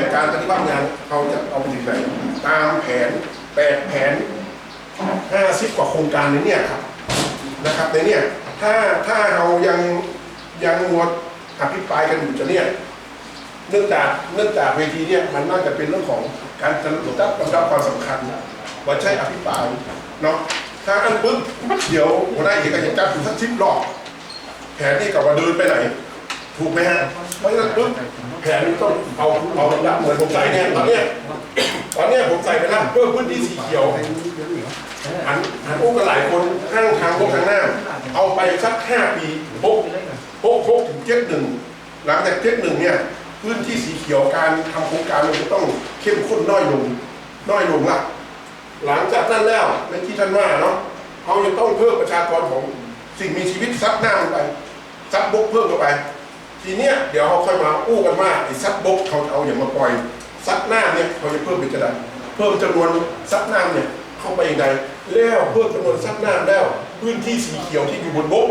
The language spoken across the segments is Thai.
นการปฏิบัติงานเราจะเอาไปถึงไหนตามแผนแปดแผนห้าสิบกว่าโครงการในเนี่ยครับนะครับในเนี่ยถ้าถ้าเรายังยังงวดอภิปรายกันอยู่จะเนี่ยเนื่องจากเนื่องจากเวทีเนี่ยมันน่าจะเป็นเรื่องของการจัดลำดับลำดับความสำคัญว่าใช่อภิปรายเนาะถ้าอันปึ๊บเดี๋ยวหัวหน้าเอกจะจัดถึงสักสิบรอบแผนนี่กับว่าเดินไปไหน ถูกไหมฮะเพราะฉะนั้นปุ๊บ แผนนี้ต้องเอาเอาลำดับเหมือนผมใส่เนี่ยตอนเนี้ยตอนเนี้ยผมใส่ไปแล้วเพื่อพื้นที่สีเขียวหันหันโอ้กันหลายคนข้างทางพวกทางหน้า เอาไปสักห้าปีโป๊กโป๊กโป๊กถึงเจ็ดหนึ่งหลังจากเจ็ดหนึ่งเนี่ยพื้นที่สีเขียวการทำโครงการมันจะต้องเข้มข้นน้อยลงน้อยลงละหลังจากนั้นแล้วในที่ท่านว่าเนาะเขาจะต้องเพิ่มประชากรของสิ่งมีชีวิตซับหน้าลงไปซับบกเพิ่มเข้าไป ทีเนี้ยเดี๋ยวเขาค่อยมาอู้กันว่าไอ้ซับบกเขาเอาอย่างมาปล่อยซับหน้าเนี่ยเขาจะเพิ่มเป็นจะไดเพิ่มจำนวนซับน้ำเนี่ยเข้าไปอย่างไรแล้วเพิ่มจำนวนซับน้ำแล้วพื้นที่สีเขียวที่อยู่บนบก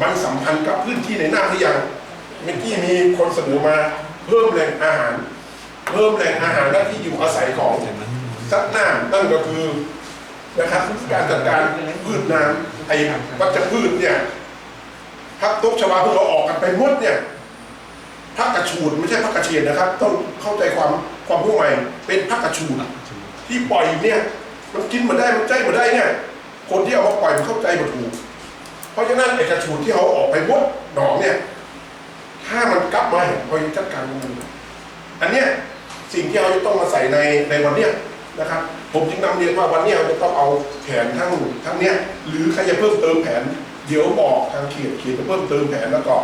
มันสัมพันธ์กับพื้นที่ในน้ำหรือยังเมื่อกี้มีคนเสนอมาเพิ่มแหล่งอาหาร เพิ่มแหล่งอาหารและที่อยู่อาศัยของซับน้ำนั่นก็คือนะครับการจัดการพืชน้ำไอ้วัชพืชเนี่ย พักตกชวาพิ่เราออกกันไปหมดเนี่ยพักกระชูดไม่ใช่พักกระเชียนนะครับ ต้องเข้าใจความความรู้ใหม่ เป็นพักกระชูดที่ปล่อยเนี่ย มันกินมาได้มันใจมาได้เนี่ย คนที่เอามาปล่อยมันเข้าใจมาถูก เพราะฉะนั้นไอ้กระชูดที่เขาออกไปหมดหนองเนี่ย ถ้ามันกลับมาเห็นพอจะจัดการมันอันเนี้ยสิ่งที่เราจะต้องมาใส่ในในวันเนี้ยนะครับ ผมจึงนำเรียนว่าวันเนี้ยเราจะต้องเอาแผนทั้งทั้งเนี้ยหรือใครจะเพิ่มเติมแผน เดี๋ยวบอกทางเขตเขตจะเพิ่มเติมแผนแล้วก็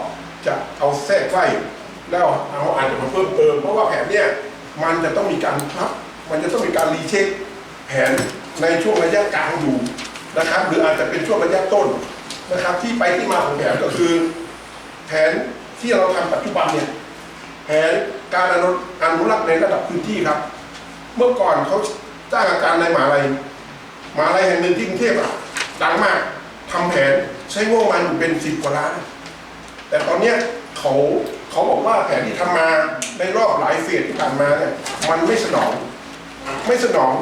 จะเอาแทรกใกล้แล้วเอาอาจจะมาเพิ่มเติม เพราะว่าแผนเนี้ยมันจะต้องมีการพับมันจะต้องมีการรีเช็คแผนในช่วงระยะกลางอยู่นะครับ หรืออาจจะเป็นช่วงระยะต้นนะครับ ที่ไปที่มาของแผนก็คือ แผนที่เราทำปัจจุบันเนี่ยแผนการอนุรักษ์ในระดับพื้นที่ครับ เมื่อก่อนเขาจ้างอาจารย์ในมหาลัยมหาลัยแห่งหนึ่งที่กรุงเทพอะดังมากทำแผน ใช้งบประมาณอยู่เป็นสิบกว่าล้าน แต่ตอนเนี้ยเขาเขาบอกว่าแผนที่ทำมาในรอบหลายเฟสที่ผ่านมาเนี่ยมันไม่สนอง ไม่สนอง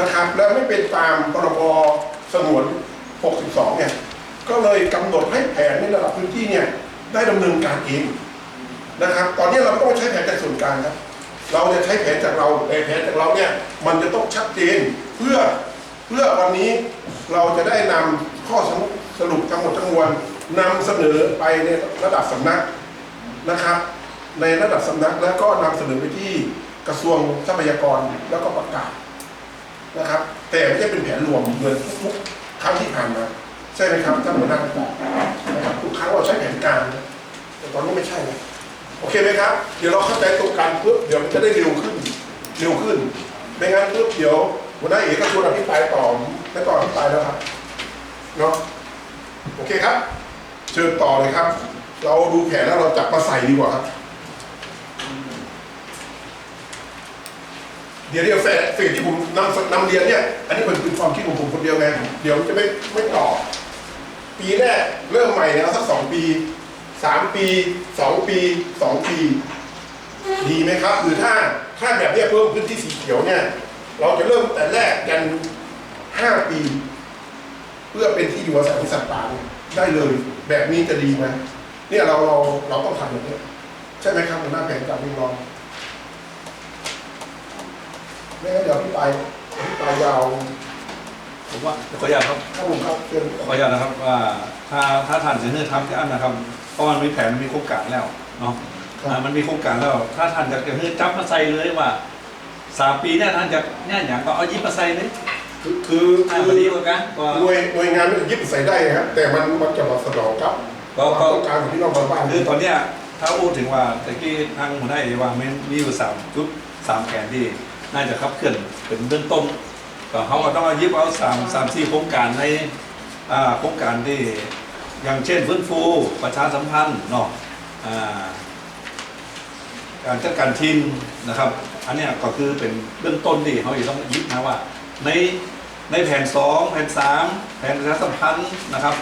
นะครับ และไม่เป็นตามพรบสงวน 62 เนี่ย ก็เลยกำหนดให้แผนในระดับพื้นที่เนี่ยได้ดำเนินการเองนะครับ ตอนนี้เราไม่ต้องใช้แผนจากส่วนกลางครับ เราจะใช้แผนจากเราแผนจากเราเนี่ยมันจะต้องชัดเจนเพื่อเพื่อวันนี้เราจะได้นำข้อสรุป สรุปทั้งหมดทั้งมวลนำเสนอไปในระดับสำนักนะครับ ในระดับสำนักแล้วก็นำเสนอไปที่กระทรวงทรัพยากรแล้วก็ประกาศนะครับ แต่ไม่ใช่เป็นแผนรวมเหมือนทุกๆครั้งที่ผ่านมาใช่ไหมครับท่านหัวหน้านะครับทุกครั้งเราใช้แผนการ แต่ตอนนี้ไม่ใช่นะโอเคไหมครับเดี๋ยวเราเข้าใจตรงกันปุ๊บเดี๋ยวมันจะได้เร็วขึ้นเร็วขึ้นไม่งั้นปุ๊บเดี๋ยวหัวหน้าเอกก็ชวนอภิปรายต่อไม่ต่ออภิปรายแล้วครับเนาะ โอเคครับ เชิญต่อเลยครับ เราดูแผนแล้วเราจับมาใส่ดีกว่าครับ เดี๋ยวเดี๋ยวแฟนสิ่งที่ผมนำนำเรียนเนี่ย อันนี้มันเป็นความคิดของผมคนเดียวไงเดี๋ยวจะไม่ไม่ต่อ ปีแรกเริ่มใหม่เนี่ยเอาสักสองปีสามปีสองปีสองปี ดีไหมครับหรือถ้าถ้าแบบเนี้ยเพิ่มพื้นที่สีเขียวเนี่ย เราจะเริ่มแต่แรกยันห้าปี เพื่อเป็นที่อยู่อาศัยของสัตว์ป่าเนี่ยได้เลยแบบนี้จะดีไหมเนี่ยเราเราเราต้องทำแบบนี้ใช่ไหมครับหัวหน้าแผนการวิงรองไม่งั้นเดี๋ยวพี่ไปพี่ไปยาวผมว่าขออนุญาตครับข้าผมครับเชิญขออนุญาตนะครับว่าถ้าถ้าท่านจะเนื้อทำที่อันนะครับเพราะมันมีแผนมีโครงการแล้วเนาะอ่ามันมีโครงการแล้ว ถ้าท่านจะเนื้อจับมาใส่เลยว่าสามปีเนี่ยท่านจะเนี่ยอย่างก็เอายิบมาใส่เลย คือคืออ่าคือพอดีกว่ากันก็ หน่วยหน่วยงานมันยึดใส่ได้นะครับแต่มันมันจะมาสนองครับก็ความก็ ต้องการของพี่น้องชาวบ้านคือตอนเนี้ยถ้าพูดถึงว่าตะกี้ทางหัวหน้าเอว่ามันมีอยู่สามจุดสามแผนที่น่าจะขับเคลื่อนเป็นเบื้องต้นก็เขาก็ต้องเอายิบเอาสามสามสี่โครงการในอ่าโครงการที่อย่างเช่นฟื้นฟูประชาสัมพันธ์เนาะอ่าการจัดการทินนะครับ อันเนี้ยก็คือเป็นเบื้องต้นที่เขาจะต้องยึดนะว่า ในในแผนสองแผนสามแผนประชาสัมพันธ์นะครับ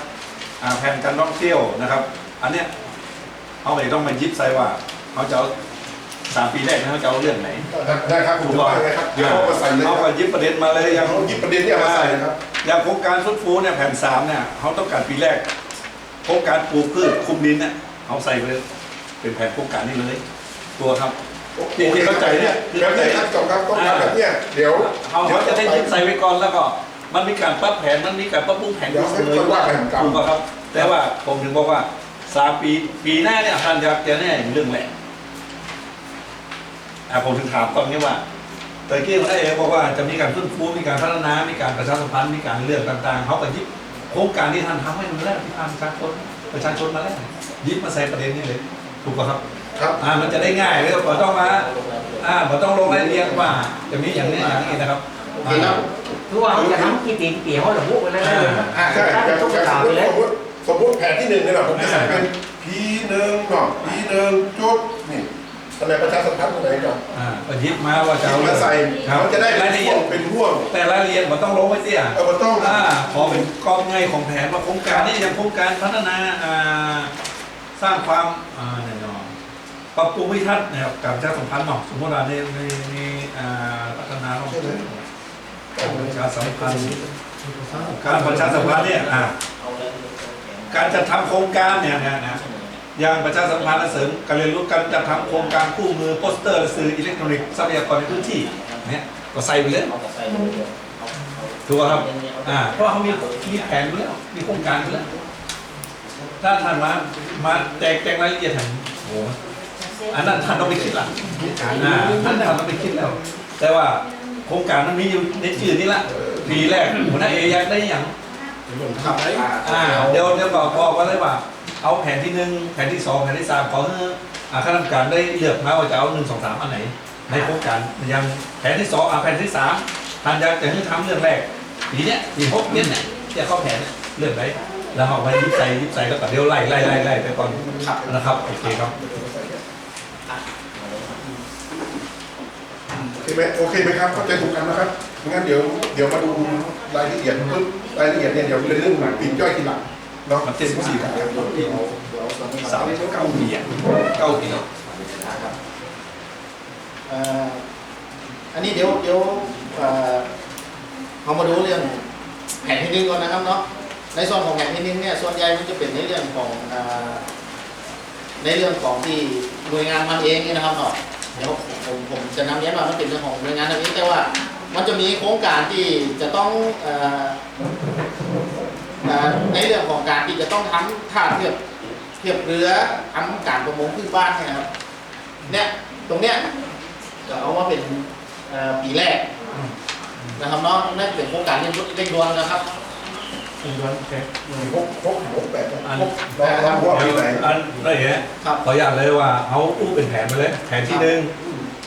อ่าแผนการท่องเที่ยวนะครับ อันเนี้ยเขาเลยต้องมายึดใส่ว่าเขาจะเอาสามปีแรกนะเขาจะเอาเรื่องไหนได้ครับผมจะว่าไงครับเดี๋ยวเอามาใส่เลยคเขารับก็หยิบประเด็นมาเลยอย่างเขาหยิบประเด็นเนี่ยมาใส่นะครับอย่างโครงการฟื้นฟูเนี่ยแผนสามเนี่ยเขาต้องการปีแรกโครงการปลูกพืชคุมดินเนี่ยเขาใส่ไปเลยเป็นแผนโครงการนี้เลย ตัวครับ ที่ที่เข้าใจเนี่ยแบบนี้ครับจบครับต้องการแบบเนี้ยเดี๋ยวเขาเขาจะได้ยึดใส่ไว้ก่อนแล้วก็ มันมีการปรับแผนมันมีการปรับปรุงแผนเดี๋ยวให้คนว่าแผนกรรมถูกต้องครับ แต่ว่าผมถึงบอกว่าสามปีปีหน้าเนี่ยท่านอยากจะแน่เรื่องแหละอะผมถึงถามตอนนี้ว่าแต่กี้มันได้เองบอกว่าจะมีการฟื้นฟูมีการพัฒนา มีการประชาสัมพันธ์มีการเลือกต่างๆเขาก็หยิบโครงการที่ท่านทำให้มันแล้วที่ผ่านประชาชนประชาชนมาแล้วหยิบมาใส่ประเด็นนี้เลยถูกป่ะครับ ครับอ่ามันจะได้ง่ายเลยก็ต้องมาอ่ามันต้องลงรายละเอียดว่า จะมีอย่างนี้อย่างนี้นะครับโอเคครับคือว่าเขาจะทำกี่ปีกี่ปีเขาระบุไว้แล้วนะอ่าใช่ตั้งแบบทุกแบบข่าวสไปมเลยมติสมมติแผนที่หนึ่งเนี่ยนะผมจะใส่เป็นพีหนึ่งเนาะพีหนึ่งจุดนี่อะไรประชาสัมพันธ์อะไรก่อนอ่าก็หยิบมาว่าจะที่เอามาใส่ครับมันจะได้รายละเอียดเป็นห่วง แต่รายละเอียดมันต้องลงไว้เตี้ยเออมันต้องอ่าขอเป็นกองไงของแผนว่าโครงการนี้อย่างโครงการพัฒนาอ่าสร้างความอ่าแน่นอน ปรับปรุงวิทัศน์นะครับกับประชาสัมพันธ์เนาะสมมติว่าในในในอ่าพัฒนาของประชาสัมพันธ์การประชาสัมพันธ์เนี่ยอ่าการจัดทำโครงการเนี่ยนะนะอย่างประชาสัมพันธ์และเสริมการเรียนรู้การจัดทำโครงการคู่มือโปสเตอร์สื่ออิเล็กทรอนิกส์ทรัพยากรในพื้นที่เนี่ยก็ใส่ไปเลยถูกครับอ่าเพราะเขามีมีแผนอยู่แล้วมีโครงการอยู่แล้วถ้าท่านมามาแจกแจงรายละเอียดท่านโอ้ อันนั้นท่านต้องไปคิดละอ่าท่านท่านต้องไปคิดแล้ว แต่ว่าโครงการมันมีอยู่ในชื่อนี้ละปีแรกหัวหน้าเออยากได้อย่างครับอ่าเดี๋ยวเดี๋ยวบอกบอกว่าเลยว่า เอาแผนที่หนึ่งแผนที่สองแผนที่สามขอให้อ่าคณะกรรมการได้เลือกมาว่าจะเอาหนึ่งสองสามอันไหน ในโครงการยังแผนที่สองอ่าแผนที่สามท่านอยากจะให้ทำเรื่องแรกปีเนี้ยปีหกเนี้ยเนี่ยจะเข้าแผนเนี่ยเรื่องไหนแล้วเอาไปยิบใส่ยิบใส่แล้วก็เดี๋ยวไล่ไล่ไล่ไล่ไปก่อนนะครับโอเคครับ โอเคไหมโอเคไหมครับเข้าใจถูกกันนะครับงั้นเดี๋ยวเดี๋ยวมาดูรายละเอียดปึ๊บรายละเอียดเนี่ยเดี๋ยวเป็นเรื่องปีกย่อยทีหลังเนาะมันเจ็ดสิบสี่ครับเดี๋ยวเดี๋ยวตอนนี้สามเก้าปีอะเก้าปีเอ่ออันนี้เดี๋ยวเดี๋ยวเอ่อเรามาดูเรื่องแผนที่หนึ่งก่อนนะครับเนาะในส่วนของแผนที่หนึ่งเนี่ยส่วนใหญ่มันจะเป็นในเรื่องของเอ่อในเรื่องของที่หน่วยงานมันเองนี่นะครับเนาะ เดี๋ยวผมผมจะนำเรียนว่าเป็นเรื่องของหน่วยงานทางนี้แต่ว่ามันจะมีโครงการที่จะต้องเอ่อเอ่อในเรื่องของการที่จะต้องทำท่าเทียบเทียบเรือทำการประมงพื้นบ้านเนี่ยครับเนี่ยตรงเนี้ยจะเอาว่าเป็นเอ่อปีแรกนะครับเนาะนั่นเป็นโครงการเร่งเร่งด่วนนะครับ หกหกหกแปดนะอันหกลองลองว่าปีไหนอันได้เห็นครับขออนุญาตเลยว่าเอาอู้เป็นแผนไปเลย แผนที่หนึ่ง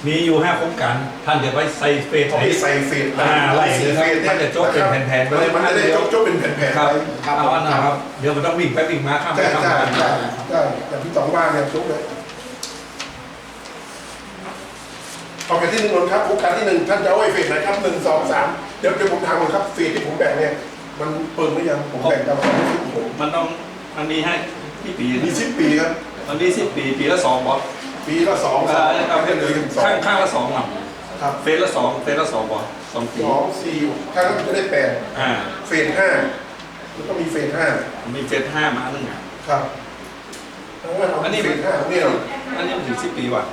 มีอยู่ห้าโครงการท่านเดี๋ยวไปใส่เฟสเอาไหนไปใส่เฟสอ่าไล่เลยครับมันจะจบเป็นแผ่นๆไปเลยมันจะได้จบจบเป็นแผ่นๆคไปรับเอาอันนะครับ เดี๋ยวมันต้องวิ่งไปวิ่งมาข้ามไปใช่ข้ามใช่มาใช่ใช่อย่างที่สองว่าเนี่ยจบเลยเอาไปที่หนึ่งก่อนครับโครงการที่หนึ่งท่านจะเอาไอ้เฟสไหนครับหนึ่งสองสามเดี๋ยวเดี๋ยวผมทำก่อนครับเฟสที่ผมแบ่งเนี่ย มันเปิดหรือยังผมแบ่งตามความรู้สึกผมมันต้องมันมีให้ที่ปีมีสิบปีครับ มันมีสิบปีปีละสองบอสปีละสองเออเอาแค่เลยสองข้างข้างละสองลครับำเฟสละสองเฟสละสองบอสสองปีสองสี่ถ้าก็จะได้แปดอ่าเฟสห้าแล้วก็มีเฟสห้ามีเฟสห้ามาหนึ่งอะ ครับอันนี้ เฟสห้านี่เหรออันนี้มันถึงสิบปีว่ะ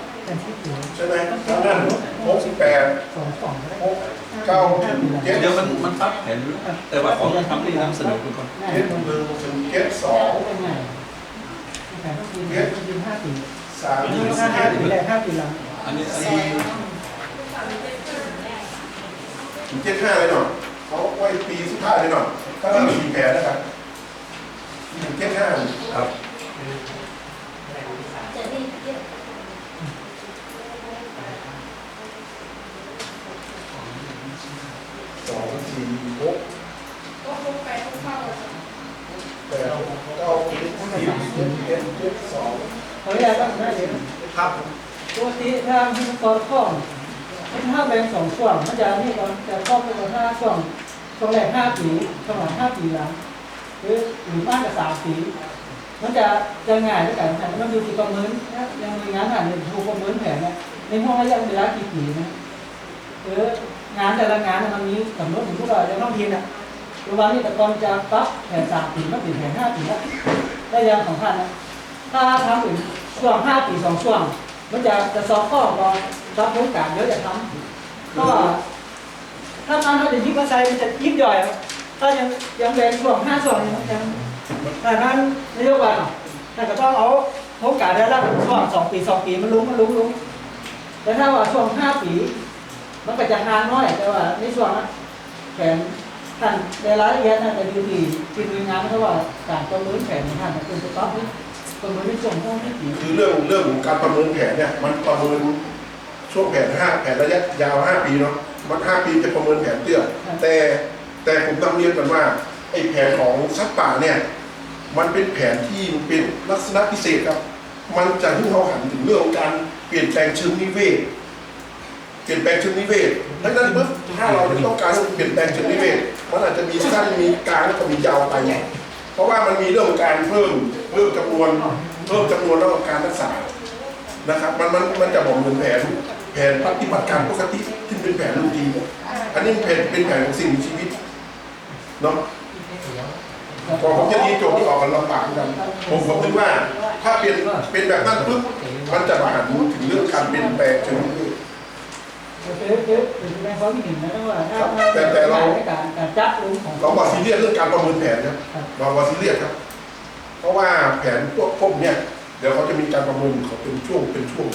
ใช่ไหมแล้วนั่นหกสิบแปดสองสองก็ได้หก เก้าเจ็ดเดี๋ยวมันมันปรับแผนอยู่แต่ว่าของทำนี่นำเสนอคุณก่อนเจ็ดหนึ่งถึงเจ็ดสองเป็นไงแต่ต้องกินกินห้าปีสามห้าห้าปีแรกห้าปีหลังอันนี้อันนี้ถึงเจ็ดห้าเลยหน่อยเขาไว้ปีสุดท้ายเลยหน่อยถ้าเรามีแผนนะครับถึงเจ็ดห้าครับ สองสี่ หกแปดเก้าสิบสิบเอ็ดเจ็ดสองขออนุญาตตั้งได้เลยครับปกติถ้าที่ตอนข้องถ้าแบ่งสองช่วงมันจะนี่ก่อนจะข้องเป็นห้าช่วงช่วงแรกห้าปีช่วงหลังห้าปีหลังหรือหรือมากกว่าสามปีมันจะจะง่ายด้วยกันแต่มันดูที่ประเมินนะยังมีงานอ่านอยู่ดูประเมินแผนเนี่ยในห้องระยะเวลากี่ปีนะเออ งานแต่ละงานน่ะมันมีกำหนดถึงพวกเราจะต้องทีน่ะระหว่างนี้แต่ก่อนจะปั๊บแผนสามปีมาเป็นแผนห้าปีแล้วได้ยังของท่านนะถ้าทำถึงช่วงห้าปีสองช่วง มันจะจะสอบข้อก่อนรับโครงการเยอะจะทำก็ถ้าทำถ้าจะยิบมาใส่มันจะยิบย่อยถ้ายังยังแบ่งช่วงห้าช่วงยังแต่นั้นนโยบายแต่ก็ต้องเอาโครงการได้รับช่วงสองปีสองปีมันลุ้มมันลุ้มลุ้มแต่ถ้าว่าช่วงห้าปี มันก็จะห่างน้อย แต่ว่าในช่วงนั้นแผนท่านในรายละเอียดท่านจะดูดีทีมงานเพราะว่าการประเมินแผนของท่านเป็นสต๊อปนี่ประเมินในช่วงห้องที่ปีคือเรื่องเรื่องของการประเมินแผนเนี่ยมันประเมินช่วงแผนห้าแผนระยะยาวห้าปีเนาะมันห้าปีจะประเมินแผนเตี้ยแต่แต่ผมต้องเรียนกันว่าไอ้แผนของซักป่าเนี่ยมันเป็นแผนที่มันเป็นลักษณะพิเศษครับ มันจะให้เราหันถึงเรื่องของการเปลี่ยนแปลงเชิงนิเวศ เปลี่ยนแปลงเชิงนิเวศดังนั้นปุ๊บถ้าเราต้องการเปลี่ยนแปลงเชิงนิเวศมันอาจจะมีสั้นมีกลางแล้วก็มียาวไปเพราะว่ามันมีเรื่องของการเพิ่มเพิ่มจำนวนเพิ่มจำนวนแล้วก็การรักษานะครับมันมันมันจะบอกเหมือนแผนแผนปฏิบัติการปกติที่เป็นแผนรูทีนอันนี้เป็นเป็นแผนของสิ่งมีชีวิตเนาะพอผมจะตีโจทย์ที่ออกกันลำบากเหมือนกันผมผมคิดว่าถ้าเป็นเป็นแบบนั้นปุ๊บมันจะมาหันถึงเรื่องการเปลี่ยนแปลงเชิงนิ เวศเอ๊ะเอ๊ะเป็นแรงความคิดเห็นนะว่าถ้าแต่แต่เราการการจับลุมของเราบอกซีเรียสเรื่องการประเมินแผนนะเราบอกซีเรียสครับ เพราะว่าแผนพวกพวกเนี้ยเดี๋ยวเขาจะมีการประเมินเขาเป็นช่วงเป็นช่วง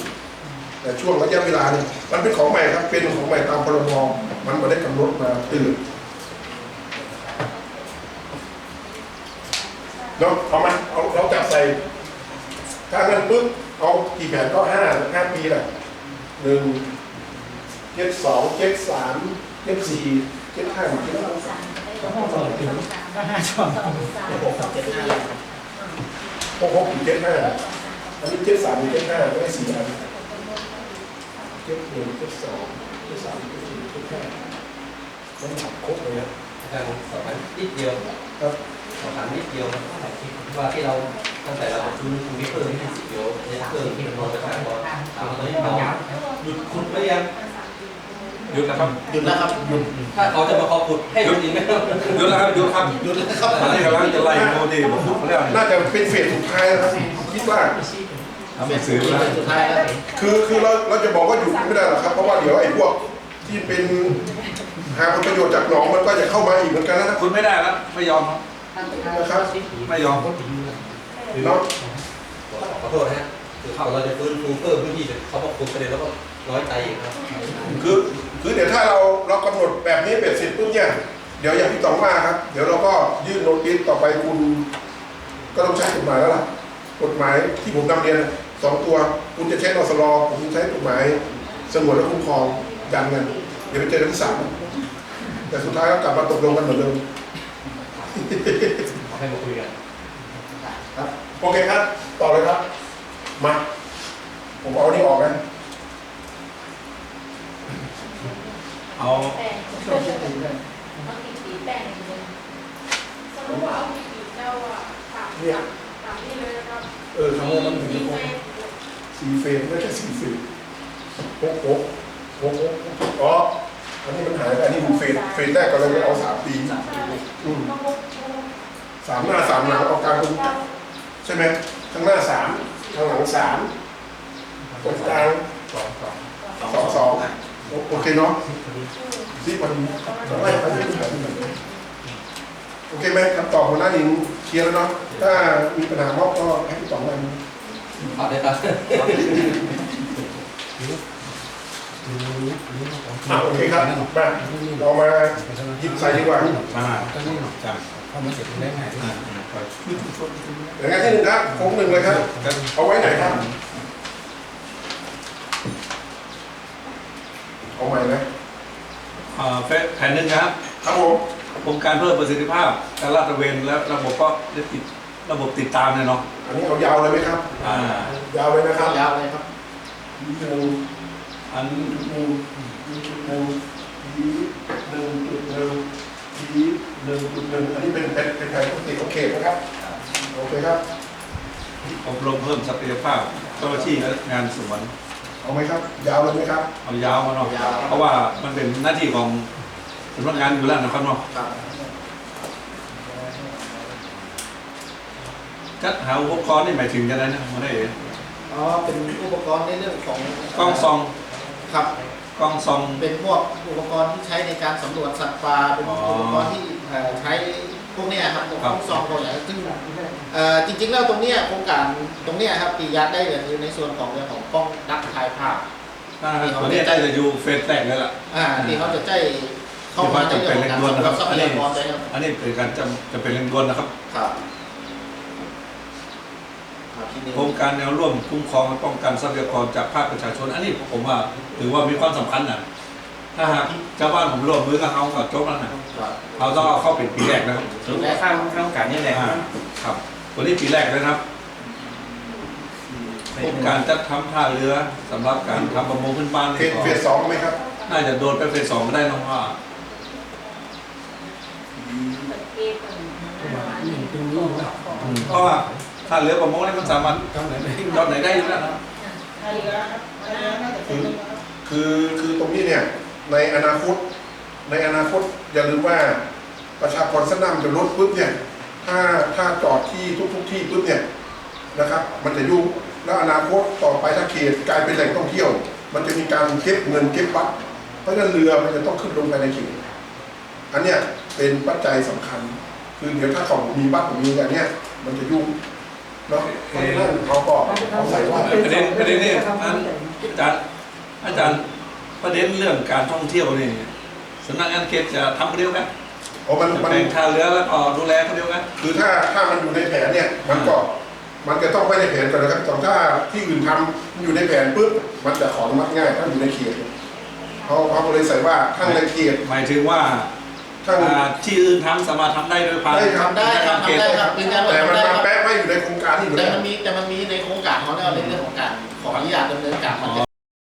แต่ช่วงระยะเวลาเนี่ยมันเป็นของใหม่ครับ เป็นของใหม่ตามพรบมันไม่ได้กำหนดมาตื่นเนาะเอามาเอาเราจับใส่ถ้างั้นปุ๊บเอากี่แผนก็ห้าห้าปีแหละหนึ่ง เจ็ดสองเจ็ดสามเจ็ดสี่เจ็ดห้าเจ็ดหกห้องสอบถึงห้าช่องหกเจ็ดห้าหกหกเจ็ดห้าอันนี้เจ็ดสามเจ็ดห้าไม่ได้สี่อันเจ็ดหนึ่งเจ็ดสองเจ็ดสามเจ็ดสี่เจ็ดห้ามันหักครบเลยนะอาจารย์สอบถามนิดเดียวครับสอบถามนิดเดียวว่าที่เราตั้งแต่เราซื้อคูมิเตอร์ที่สิบกิโลเนี่ยเตอร์ที่มันนอนไปทางบอลตอนนี้เราหยุดขุดไปยัง หยุดนะครับหยุดแล้วครับหยุดถ้าเขาจะมาขอขุดให้หยุดอีกไหมครับหยุดแล้วครับหยุดครับหยุดแล้วครับตอนนี้กำลังจะไล่โมดีผมพูดแล้วน่าจะเป็นเฟสสุดท้ายแล้วครับคิดว่าทำหนังสือแล้วสุดท้ายแล้วคือคือเราเราจะบอกว่าหยุดไม่ได้หรอกครับ เพราะว่าเดี๋ยวไอ้พวกที่เป็นหาผลประโยชน์จากหนองมันก็จะเข้ามาอีกเหมือนกันนะครับคุณไม่ได้แล้วไม่ยอมครับนะครับไม่ยอมเนาะขอโทษนะฮะคือเราจะฟื้นฟูเพิ่มพื้นที่เขาบอกขุดไปเลยแล้วก็ น้อยใจอีกครับ คือคือเดี๋ยวถ้าเราเรากำหนดแบบนี้เป็นเสร็จปุ๊บเนี่ยเดี๋ยวอย่างที่ต๋องว่าครับ เดี๋ยวเราก็ยื่นโน้ติสต่อไปคุณ ก็ต้องใช้กฎหมายแล้วล่ะกฎหมายที่ผมนำเรียนสองตัวคุณจะใช้นสลผมจะใช้กฎหมายสงวนและคุ้มครองยันกันเดี๋ยวไปเจอกันที่ศาลแต่สุดท้ายก็กลับมาตกลงกันเหมือนเดิมขอให้มาคุยกันครับโอเคครับ ต่อเลยครับ มา ผมเอานี่ออกนะ เอาแป้งช่วงที่ปีเลยเอาติดสีแป้งอย่างเดียวสรุปว่าเอากี่เจ้าอะถามถามนี่เลยนะครับเออคำว่ามันถึงมีจะครบสี่เฟสไม่ใช่สี่เฟสโอ้โหโอ้โหอ๋ออันนี้มันหายไปอันนี้มันเฟสเฟสแรกก็เลยเอาสามปีอืมสามหน้าสามหลังเอากลางตรงเจ้าใช่ไหมข้างหน้าสามข้างหลังสามตรงกลางสองสองสองสอง โอเคเนาะซีพอดีไม่ไปไม่ถึงโอเคไหมคำตอบของหน้าหญิงเคลียร์แล้วเนาะถ้ามีปัญหามอบก็ให้พี่ต๋องมันครับได้ครับโอเคครับมาเรามาหยิบใส่ดีกว่าอ่าจ้าเข้ามาเสร็จได้ไงอ่าอย่างงั้นที่หนึ่งครับโค้งหนึ่งเลยครับ เอาไว้ไหนครับ เอาใหม่นะอ่าแผนหนึ่งนะครับครับผมโครงการเพิ่มประสิทธิภาพการลาดตระเวนและระบบก็ได้ติดระบบติดตามเนี่ยเนาะอันนี้เอายาวเลยไหมครับ อ่า ยาวเลยนะครับยาวเลยครับหนึ่งอันหนึ่งจุดหนึ่งทีหนึ่งจุดหนึ่งทีหนึ่งจุดหนึ่งอันนี้เป็นเป็นเป็นแผนปกติของเขตนะครับโอเคครับอบรมเพิ่มศักยภาพเจ้าหน้าที่และงานสวน เอาไหมครับ ยาวเลยไหมครับ เอายาวมาเนาะยาวเพราะว่ามันเป็นหน้าที่ของสำนักงานอยู่แล้วนะครับเนาะครับจัดหาอุปกรณ์นี่หมายถึงจะได้นะมาได้เองอ๋อเป็นอุปกรณ์ในเรื่องของกล้องซองครับ กล้องซอง เป็นพวกอุปกรณ์ที่ใช้ในการสำรวจสัตว์ป่าเป็นอ๋ออุปกรณ์ที่เอ่อใช้พวกเนี้ยครับพวกครับซองพวกอะไรซึ่งเอ่อ จริงๆแล้วตรงเนี้ยโครงการตรงเนี้ยครับปียัดได้เลยในส่วนของเรื่องของกล้องดักถ่ายภาพถ้าตัวนี้ได้จะอยู่เฟสแรกเลยล่ะอ่าที่เขาจะใช้เข้ามาในเรื่องของการสำรวจทรัพยากรเลยครับอันนี้เป็นการจำจะเป็นเร่งด่วนนะครับครับครับที่นี่โครงการแนวร่วมคุ้มครองและป้องกันทรัพยากรจากภาคประชาชน อันนี้ผมว่าถือว่ามีความสำคัญนะถ้าหากชาวบ้านผมร่วมมือกับเขากับโจ๊กแล้วนะครับเขาต้องเอาเข้าเป็นปีแรกนะครับสรุปว่าข้างข้างการนี่แหละอ่าครับตั วนี้ปีแรกเลยนะครับโครงการจัดทำท่าเรือสำหรับการทำประมงพื้นบ้านเฟนี่สก็เฟสสองไหมครับน่าจะโดนไปเฟสสองก็ได้น้องว่าอืมเพราะว่าท่าเรือประมงนี่มันสามารถทำไหนได้ยอดไหนได้อยู่แล้วนะคือคือตรงนี้เนี่ย ในอนาคต ในอนาคตอย่าลืมว่าประชากรสนามจะลดปุ๊บเนี่ย ถ้าถ้าจอดที่ทุกทุกที่ปุ๊บเนี่ยนะครับ มันจะยุ่งแล้วอนาคตต่อไปถ้าเขตกลายเป็นแหล่งท่องเที่ยว มันจะมีการเก็บเงินเก็บวัด เพราะฉะนั้นเรือมันจะต้องขึ้นลงไปในเขตอันเนี้ยเป็นปัจจัยสำคัญ คือเดี๋ยวถ้าเขามีบัตรมีอันเนี้ยมันจะยุ่งเนาะเพราะฉะนั้นเขาก็เอาใส่ว่าประเด็นประเด็นนี่อันอาจารย์อาจารย์ประเด็นเรื่องการท่องเที่ยวนี่สำนักงานเขตจะทำคนเดียวกัน เพราะมันจะมันแบ่งท่าเรือแล้วก็ดูแลคนเดียวกันคือถ้าถ้ามันอยู่ในแผนเนี่ยมันก็มันจะต้องไม่ในแผนก่อนนะครับแต่ถ้าที่อื่นทำมันอยู่ในแผนปุ๊บมันจะขออนุมัติง่ายถ้าอยู่ในเขตเขาเขาก็เลยใส่ว่าทั้งในเขตหมายถึงว่าทั้งอ่าที่อื่นทำสามารถทำได้โดยผ่านได้ครับ ทำได้ครับเขตทำได้ครับยืนยันว่าแต่มันทำได้มาครับแปะไม่อยู่ในโครงการที่อยู่แต่ในมันมีแต่มันมีในโครงการของเราในเรื่องของการขออนุญาตดำเนินการมันจะ